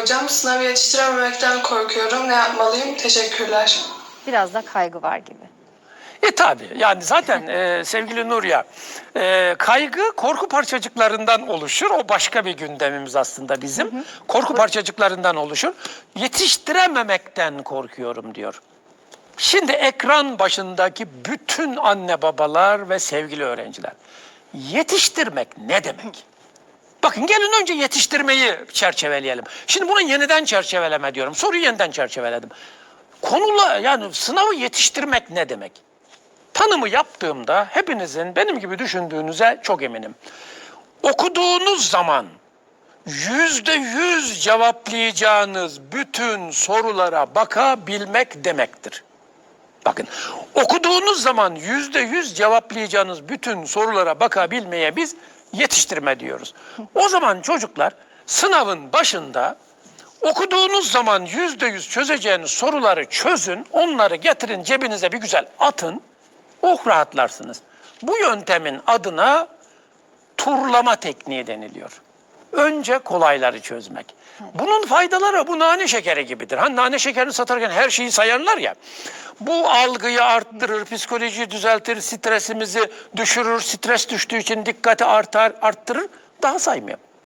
hocam. Sınavı yetiştirememekten korkuyorum. Ne yapmalıyım? Teşekkürler. Biraz da kaygı var gibi. E tabi yani zaten e, sevgili Nurya e, kaygı korku parçacıklarından oluşur. O başka bir gündemimiz aslında bizim. Korku parçacıklarından oluşur. Yetiştirememekten korkuyorum diyor. Şimdi ekran başındaki bütün anne babalar ve sevgili öğrenciler. Yetiştirmek ne demek? Bakın gelin önce yetiştirmeyi çerçeveleyelim. Şimdi bunu yeniden çerçeveleme diyorum. Soruyu yeniden çerçeveledim. Konula yani sınavı yetiştirmek ne demek? Tanımı yaptığımda hepinizin benim gibi düşündüğünüze çok eminim. Okuduğunuz zaman yüzde yüz cevaplayacağınız bütün sorulara bakabilmek demektir. Bakın okuduğunuz zaman yüzde yüz cevaplayacağınız bütün sorulara bakabilmeye biz yetiştirme diyoruz. O zaman çocuklar sınavın başında okuduğunuz zaman yüzde yüz çözeceğiniz soruları çözün, onları getirin cebinize bir güzel atın, oh rahatlarsınız. Bu yöntemin adına turlama tekniği deniliyor. Önce kolayları çözmek. Bunun faydaları bu nane şekeri gibidir. Hani nane şekerini satarken her şeyi sayarlar ya. Bu algıyı arttırır, psikolojiyi düzeltir, stresimizi düşürür, stres düştüğü için dikkati artar, arttırır. Daha saymıyor.